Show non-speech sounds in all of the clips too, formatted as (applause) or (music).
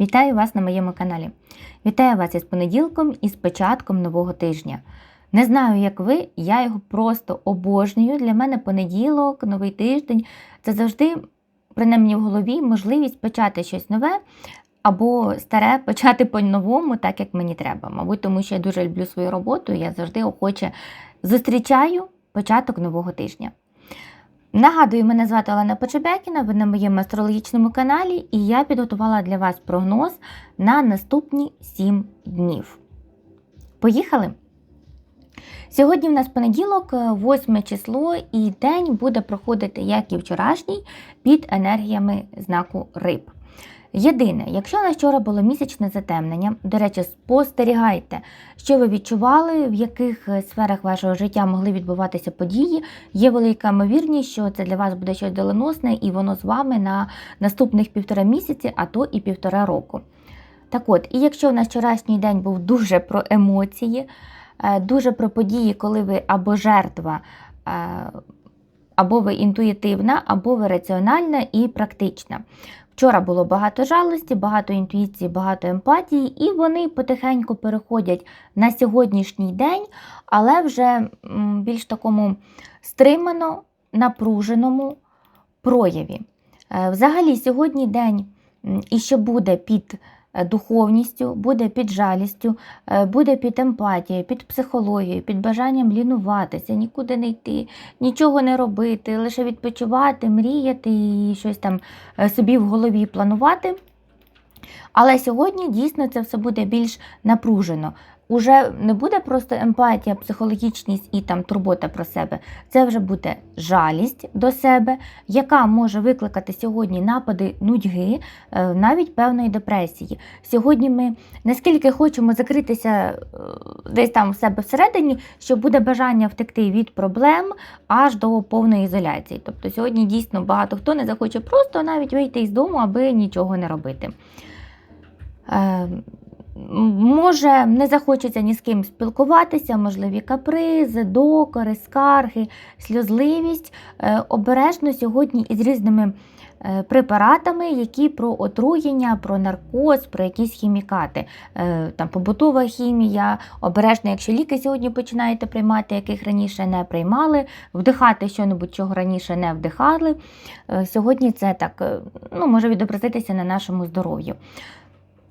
Вітаю вас на моєму каналі. Вітаю вас із понеділком і з початком нового тижня. Не знаю, як ви, я його просто обожнюю. Для мене понеділок, новий тиждень це завжди, принаймні в голові, можливість почати щось нове або старе (laughs) почати по-новому, так як мені треба. Мабуть, тому що я дуже люблю свою роботу, я завжди охоче зустрічаю початок нового тижня. Нагадую, мене звати Олена Почебякіна, ви на моєму астрологічному каналі, і я підготувала для вас прогноз на наступні 7 днів. Поїхали! Сьогодні в нас понеділок, 8 число, і день буде проходити, як і вчорашній, під енергіями знаку риб. Єдине, якщо на вчора було місячне затемнення, до речі, спостерігайте, що ви відчували, в яких сферах вашого життя могли відбуватися події. Є велика ймовірність, що це для вас буде щось доленосне, і воно з вами на наступних півтора місяці, а то і півтора року. Так от, і якщо в нас вчорашній день був дуже про емоції, дуже про події, коли ви або жертва, або ви інтуїтивна, або ви раціональна і практична. Вчора було багато жалості, багато інтуїції, багато емпатії, і вони потихеньку переходять на сьогоднішній день, але вже більш такому стримано, напруженому прояві. Е, взагалі, сьогодні день і що буде під духовністю, буде під жалістю, е, буде під емпатією, під психологією, під бажанням лінуватися, нікуди не йти, нічого не робити, лише відпочивати, мріяти і щось там е, собі в голові планувати. Але сьогодні дійсно це все буде більш напружено уже не буде просто емпатія, психологічність і там турбота про себе. Це вже буде жалість до себе, яка може викликати сьогодні напади нудьги, е, навіть певної депресії. Сьогодні ми наскільки хочемо закритися е, десь там в себе всередині, що буде бажання втекти від проблем аж до повної ізоляції. Тобто сьогодні дійсно багато хто не захоче просто навіть вийти із дому, аби нічого не робити. Може, не захочеться ні з ким спілкуватися, можливі капризи, докори, скарги, сльозливість. Е, обережно сьогодні із різними е, препаратами, які про отруєння, про наркоз, про якісь хімікати, е, там побутова хімія, обережно, якщо ліки сьогодні починаєте приймати, яких раніше не приймали, вдихати що-небудь, чого раніше не вдихали. Сьогодні це так ну, може відобразитися на нашому здоров'ю.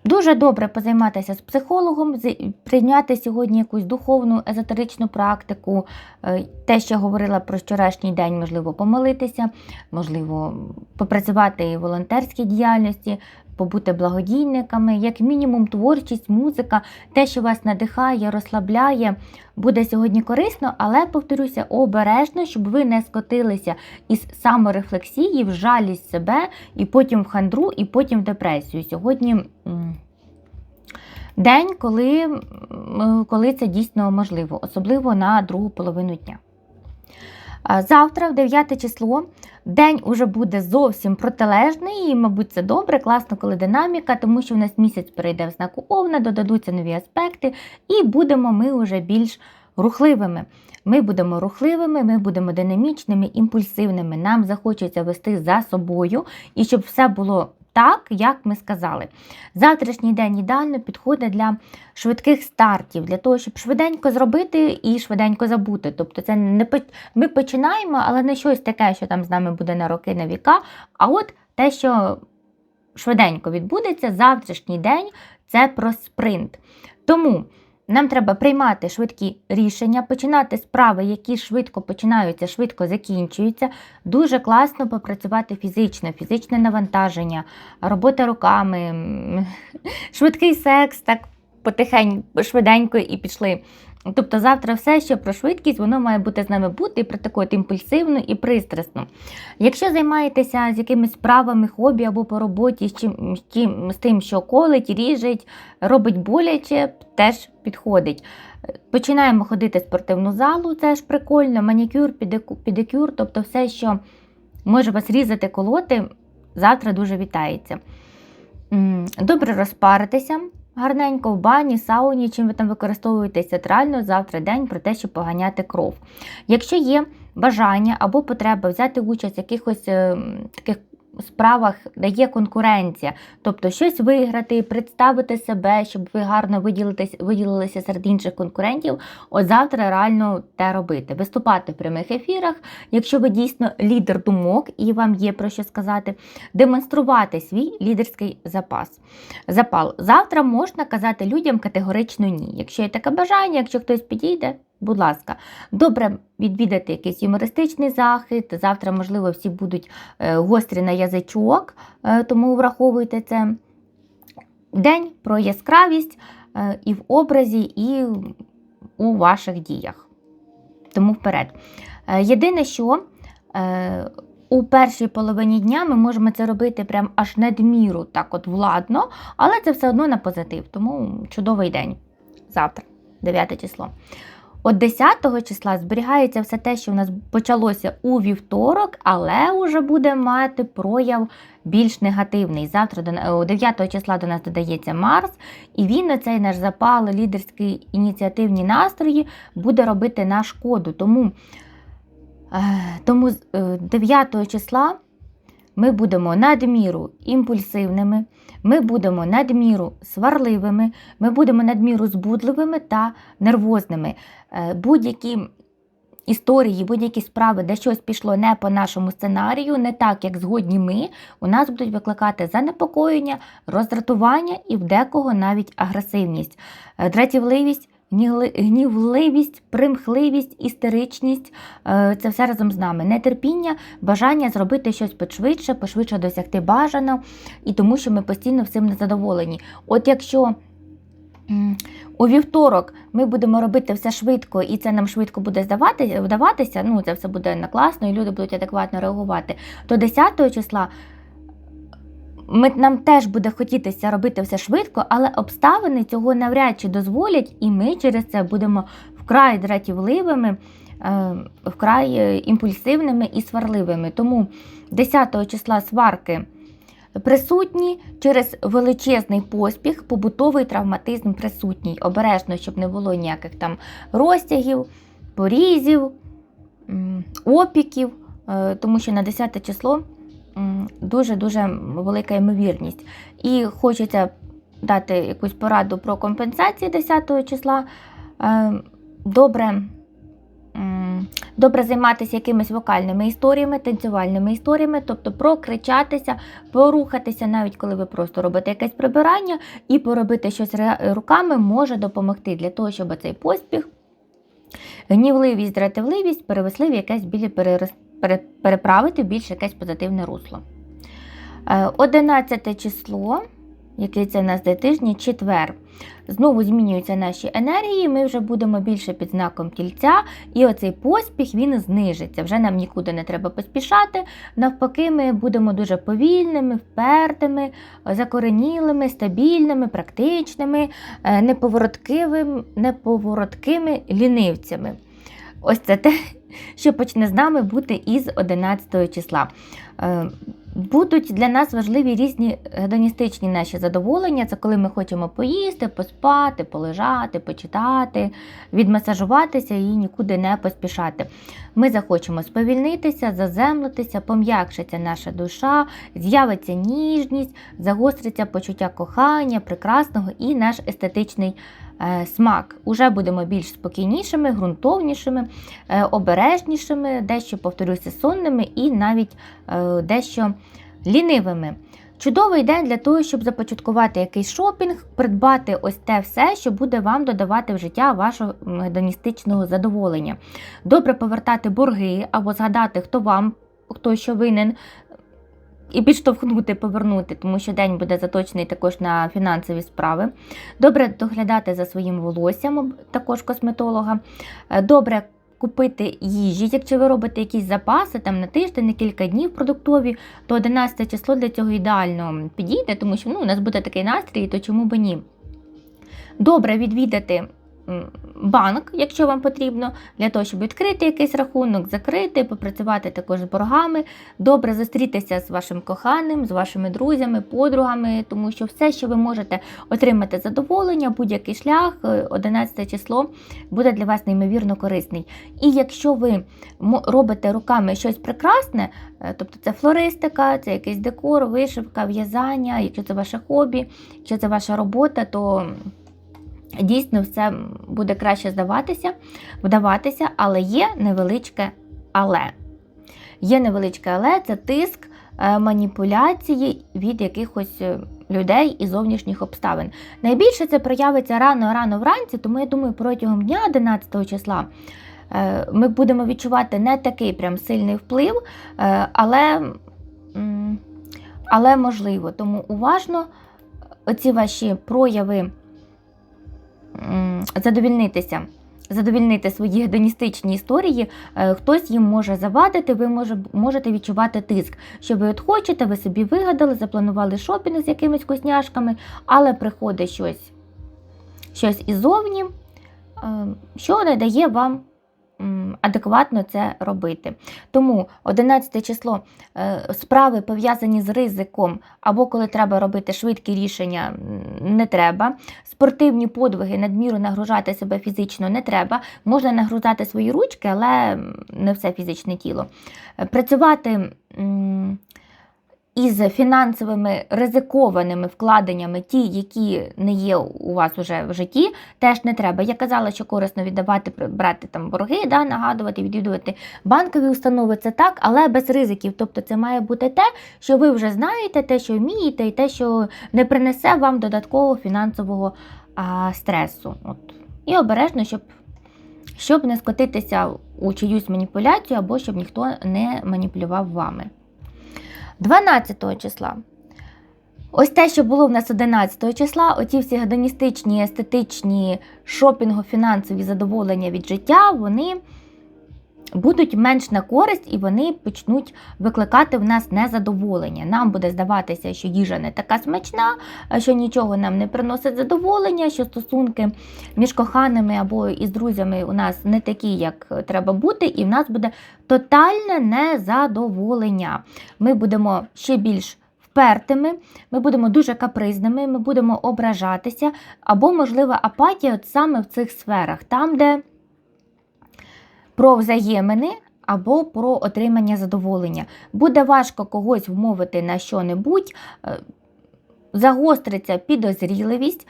Дуже добре позайматися з психологом, прийняти сьогодні якусь духовну езотеричну практику, е, те, що говорила про вчорашній день, можливо, помолитися, можливо, попрацювати в волонтерській діяльності, побути благодійниками, як мінімум, творчість, музика, те, що вас надихає, розслабляє, буде сьогодні корисно, але, повторюся, обережно, щоб ви не скотилися із саморефлексії, в жалість себе, і потім в хандру, і потім в депресію. Сьогодні. День, коли коли це дійсно можливо, особливо на другу половину дня. Завтра, в 9 число, день уже буде зовсім протилежний, і, мабуть, це добре, класно, коли динаміка, тому що в нас місяць перейде в знаку Овна, додадуться нові аспекти, і будемо ми вже більш рухливими. Ми будемо рухливими, ми будемо динамічними, імпульсивними. Нам захочеться вести за собою, і щоб все було так, як ми сказали. Завтрашній день ідеально підходить для швидких стартів, для того, щоб швиденько зробити і швиденько забути. Тобто, це не ми починаємо, але не щось таке, що там з нами буде на роки, на віка. А от те, що швиденько відбудеться, завтрашній день це про спринт. Тому. Нам треба приймати швидкі рішення, починати справи, які швидко починаються, швидко закінчуються. Дуже класно попрацювати фізично, фізичне навантаження, робота руками, (laughs) швидкий секс, так потихень, швиденько і пішли. Тобто завтра все, що про швидкість, воно має бути з нами бути і практикувати імпульсивно і пристрасно. Якщо займаєтеся з якимись справами, хобі або по роботі, з, чим, з, тим, з тим, що колить, ріжить, робить боляче, теж підходить. Починаємо ходити в спортивну залу, це ж прикольно, манікюр, підикюр, тобто все, що може вас різати, колоти, завтра дуже вітається. Добре розпаритися гарненько в бані, сауні, чим ви там використовуєтесь театрально завтра день про те, щоб поганяти кров. Якщо є бажання або потреба взяти участь в якихось е, таких справах дає конкуренція, тобто щось виграти, представити себе, щоб ви гарно виділитесь, виділилися серед інших конкурентів. От завтра реально те робити. Виступати в прямих ефірах, якщо ви дійсно лідер думок і вам є про що сказати, демонструвати свій лідерський запас. Запал. Завтра можна казати людям категорично ні. Якщо є таке бажання, якщо хтось підійде. Будь ласка, добре відвідати якийсь юмористичний захід. Завтра, можливо, всі будуть е, гострі на язичок, е, тому враховуйте це. День про яскравість е, і в образі, і у ваших діях. Тому вперед. Єдине, що у першій половині дня ми можемо це робити прям аж надміру, так от владно, але це все одно на позитив. Тому чудовий день. Завтра, 9 число. От 10 числа зберігається все те, що в нас почалося у вівторок, але вже буде мати прояв більш негативний. Завтра до 9 числа до нас додається Марс, і він оцей наш запал, лідерські ініціативні настрої буде робити на шкоду. Тому, е, тому з, е, 9 числа ми будемо надміру імпульсивними, ми будемо надміру сварливими, ми будемо надміру збудливими та нервозними. Е, Будь-які історії, будь-які справи, де щось пішло не по нашому сценарію, не так, як згодні ми, у нас будуть викликати занепокоєння, роздратування і в декого навіть агресивність, Е, дратівливість. Гнівливість, примхливість, істеричність е, це все разом з нами. Нетерпіння, бажання зробити щось пошвидше, пошвидше досягти бажано, і тому що ми постійно всім незадоволені. От якщо у вівторок ми будемо робити все швидко, і це нам швидко буде здавати, вдаватися, ну це все буде на класно, і люди будуть адекватно реагувати, то 10 числа ми, нам теж буде хотітися робити все швидко, але обставини цього навряд чи дозволять, і ми через це будемо вкрай дратівливими, е, вкрай е, імпульсивними і сварливими. Тому 10 числа сварки присутні через величезний поспіх, побутовий травматизм присутній. Обережно, щоб не було ніяких там розтягів, порізів, опіків, е, тому що на 10 число дуже-дуже велика ймовірність. І хочеться дати якусь пораду про компенсації 10 числа. Е, Добре. Добре займатися якимись вокальними історіями, танцювальними історіями, тобто прокричатися, порухатися, навіть коли ви просто робите якесь прибирання, і поробити щось руками може допомогти для того, щоб цей поспіх, гнівливість, дратівливість перевесли в якесь білі перерос- пере- переправити в більш якесь позитивне русло. Е, 11 число, який це в нас де тижні, четвер. Знову змінюються наші енергії, ми вже будемо більше під знаком тільця, і оцей поспіх він знижиться. Вже нам нікуди не треба поспішати. Навпаки, ми будемо дуже повільними, впертими, закоренілими, стабільними, практичними, е, неповороткивим, неповороткими лінивцями. Ось це те, що почне з нами бути із 11 числа. Е, Будуть для нас важливі різні гедоністичні наші задоволення. Це коли ми хочемо поїсти, поспати, полежати, почитати, відмасажуватися і нікуди не поспішати. Ми захочемо сповільнитися, заземлитися, пом'якшиться наша душа, з'явиться ніжність, загостриться почуття кохання, прекрасного і наш естетичний смак. Уже будемо більш спокійнішими, ґрунтовнішими, е, обережнішими, дещо повторюся, сонними і навіть е, дещо лінивими. Чудовий день для того, щоб започаткувати якийсь шопінг, придбати ось те все, що буде вам додавати в життя вашого гедоністичного задоволення. Добре повертати борги або згадати, хто вам, хто що винен, і підштовхнути, повернути, тому що день буде заточений також на фінансові справи. Добре доглядати за своїм волоссям, також косметолога. Е, Добре купити їжі, якщо ви робите якісь запаси там на тиждень, на кілька днів продуктові, то 11 число для цього ідеально підійде, тому що ну, у нас буде такий настрій, то чому б ні? Добре відвідати банк, якщо вам потрібно, для того, щоб відкрити якийсь рахунок, закрити, попрацювати також з боргами, добре зустрітися з вашим коханим, з вашими друзями, подругами, тому що все, що ви можете отримати задоволення, будь-який шлях, е, 11 число буде для вас неймовірно корисний. І якщо ви робите руками щось прекрасне, е, тобто це флористика, це якийсь декор, вишивка, в'язання, якщо це ваше хобі, якщо це ваша робота, то дійсно все буде краще здаватися, вдаватися, але є невеличке але. Є невеличке але це тиск, е, маніпуляції від якихось е, людей і зовнішніх обставин. Найбільше це проявиться рано-рано вранці, тому я думаю, протягом дня 11 числа е, ми будемо відчувати не такий прям сильний вплив, але, але можливо. Тому уважно оці ваші прояви задовільнитися. Задовільнити свої гедоністичні історії, е, хтось їм може завадити, ви може, можете відчувати тиск, що ви от хочете, ви собі вигадали, запланували шопінг з якимись кузняшками, але приходить щось, щось іззовні, е, що не дає вам адекватно це робити. Тому 11 число е, справи пов'язані з ризиком, або коли треба робити швидкі рішення, не треба. Спортивні подвиги, надміру нагружати себе фізично не треба. Можна нагружати свої ручки, але не все фізичне тіло. Е, Працювати із фінансовими ризикованими вкладеннями, ті, які не є у вас уже в житті, теж не треба. Я казала, що корисно віддавати, брати там борги, да, нагадувати, відвідувати банкові установи, це так, але без ризиків. Тобто це має бути те, що ви вже знаєте, те, що вмієте, і те, що не принесе вам додаткового фінансового а, стресу. От. І обережно, щоб, щоб не скотитися у чиюсь маніпуляцію або щоб ніхто не маніпулював вами. 12 числа. Ось те, що було в нас 11 числа, оті всі гедоністичні, естетичні, шопінго-фінансові задоволення від життя, вони будуть менш на користь і вони почнуть викликати в нас незадоволення. Нам буде здаватися, що їжа не така смачна, що нічого нам не приносить задоволення, що стосунки між коханими або із друзями у нас не такі, як треба бути, і в нас буде тотальне незадоволення. Ми будемо ще більш впертими, ми будемо дуже капризними, ми будемо ображатися, або, можливо, апатія от саме в цих сферах, там, де про взаємини або про отримання задоволення. Буде важко когось вмовити на що-небудь. е, Загостриться підозріливість,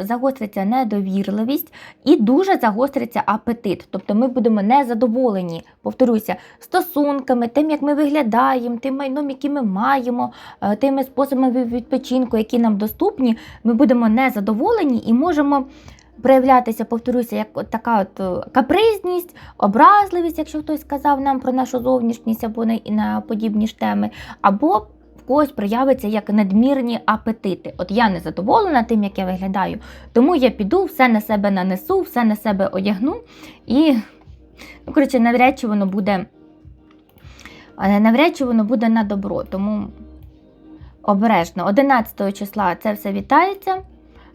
загостриться недовірливість і дуже загостриться апетит. Тобто ми будемо незадоволені, повторюся, стосунками, тим, як ми виглядаємо, тим майном, який ми маємо, е, тими способами відпочинку, які нам доступні. Ми будемо незадоволені і можемо проявлятися, повторюся, як от така от е, капризність, образливість, якщо хтось сказав нам про нашу зовнішність або на, подібні ж теми, або в когось проявиться як надмірні апетити. От я не задоволена тим, як я виглядаю, тому я піду, все на себе нанесу, все на себе одягну і, ну, коротше, навряд чи воно буде. Навряд чи воно буде на добро, тому обережно. 11 числа це все вітається.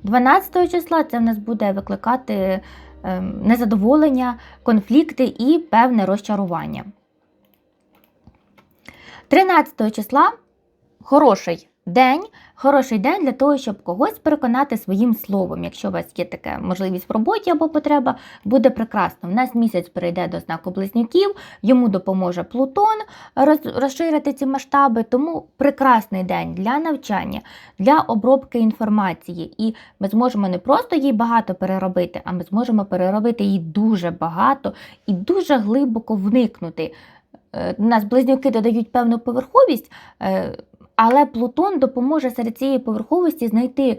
12 числа це в нас буде викликати ем, незадоволення, конфлікти і певне розчарування. 13 числа хороший день, хороший день для того, щоб когось переконати своїм словом. Якщо у вас є така можливість в роботі або потреба, буде прекрасно. У нас місяць перейде до знаку близнюків, йому допоможе Плутон розширити ці масштаби. Тому прекрасний день для навчання, для обробки інформації. І ми зможемо не просто її багато переробити, а ми зможемо переробити її дуже багато і дуже глибоко вникнути. Е, У нас близнюки додають певну поверховість, е, але Плутон допоможе серед цієї поверховості знайти е,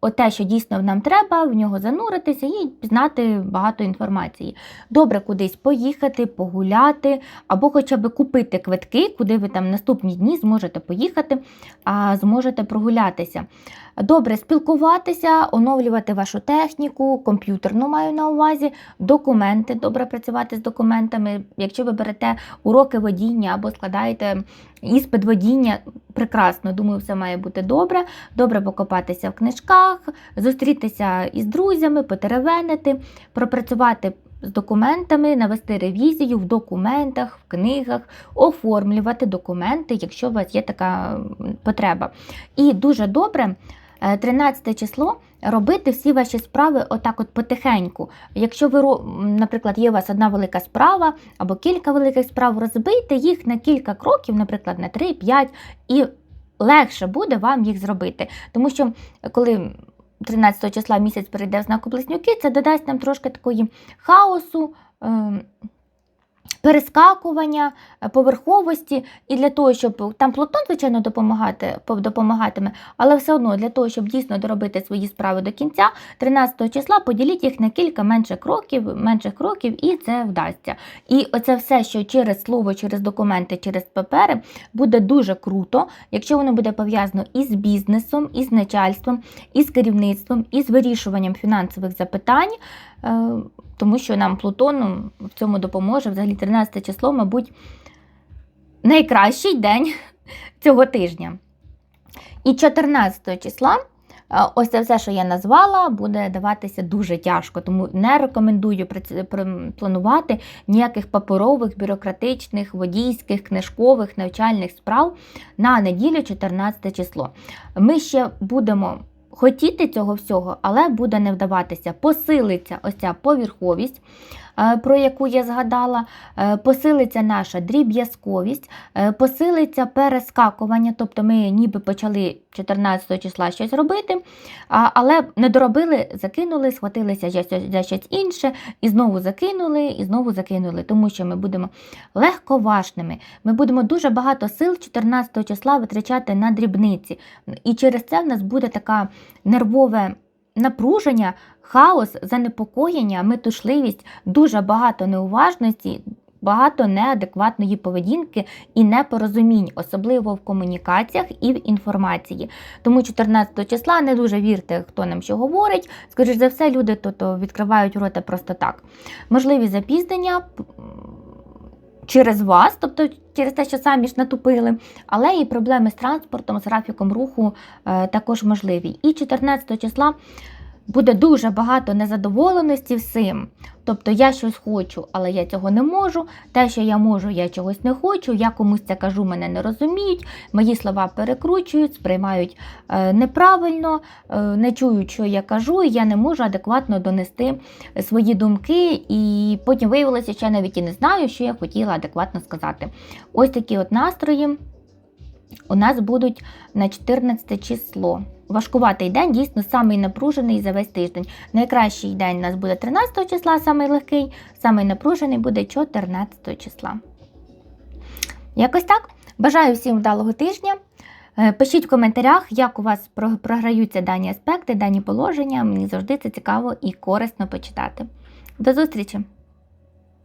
оте, що дійсно нам треба, в нього зануритися і пізнати багато інформації. Добре кудись поїхати, погуляти, або хоча б купити квитки, куди ви там наступні дні зможете поїхати, а зможете прогулятися. Добре спілкуватися, оновлювати вашу техніку, комп'ютерну маю на увазі, документи, добре працювати з документами. Якщо ви берете уроки водіння або складаєте іспит водіння прекрасно. Думаю, все має бути добре. Добре покопатися в книжках, зустрітися із друзями, потеревенити, пропрацювати з документами, навести ревізію в документах, в книгах, оформлювати документи, якщо у вас є така потреба. І дуже добре. е, 13 число робити всі ваші справи отак от потихеньку. Якщо ви, наприклад, є у вас одна велика справа або кілька великих справ, розбийте їх на кілька кроків, наприклад, на 3-5, і легше буде вам їх зробити. Тому що е, коли 13 числа місяць перейде в знаку близнюки, це додасть нам трошки такої хаосу. ем, Перескакування е, поверховості, і для того, щоб там Плутон, звичайно, допомагати, допомагатиме, але все одно для того, щоб дійсно доробити свої справи до кінця, 13 числа поділіть їх на кілька менших кроків, менших кроків, і це вдасться. І оце все, що через слово, через документи, через папери, буде дуже круто, якщо воно буде пов'язано із бізнесом, із начальством, із керівництвом, із вирішуванням фінансових запитань. Е, Тому що нам Плутон ну, в цьому допоможе. Взагалі 13 число, мабуть, найкращий день (laughs) цього тижня. І 14 числа е, ось це все, що я назвала, буде даватися дуже тяжко, тому не рекомендую планувати ніяких паперових, бюрократичних, водійських, книжкових, навчальних справ на неділю 14 число. Ми ще будемо хотіти цього всього, але буде не вдаватися. Посилиться ось ця поверховість, про яку я згадала, е, посилиться наша дріб'язковість, е, посилиться перескакування, тобто ми ніби почали 14 числа щось робити, але не доробили, закинули, схватилися за щось інше, і знову закинули, і знову закинули, тому що ми будемо легковажними. Ми будемо дуже багато сил 14 числа витрачати на дрібниці. І через це в нас буде така нервове напруження, хаос, занепокоєння, метушливість, дуже багато неуважності. Багато неадекватної поведінки і непорозумінь, особливо в комунікаціях і в інформації. Тому 14 числа не дуже вірте, хто нам що говорить. Скоріш за все, люди то, відкривають рота просто так. Можливі запізнення через вас, тобто через те, що самі ж натупили, але і проблеми з транспортом, з графіком руху е, також можливі. І 14 числа буде дуже багато незадоволеності всім. Тобто я щось хочу, але я цього не можу. Те, що я можу, я чогось не хочу. Я комусь це кажу, мене не розуміють. Мої слова перекручують, сприймають е, неправильно, е, не чують, що я кажу, і я не можу адекватно донести свої думки. І потім виявилося, що я навіть і не знаю, що я хотіла адекватно сказати. Ось такі от настрої у нас будуть на 14 число. Важкуватий день, дійсно, самий напружений за весь тиждень. Найкращий день у нас буде 13 числа, самий легкий, самий напружений буде 14 числа. Якось так. Бажаю всім вдалого тижня. Е, Пишіть в коментарях, як у вас програються дані аспекти, дані положення. Мені завжди це цікаво і корисно почитати. До зустрічі!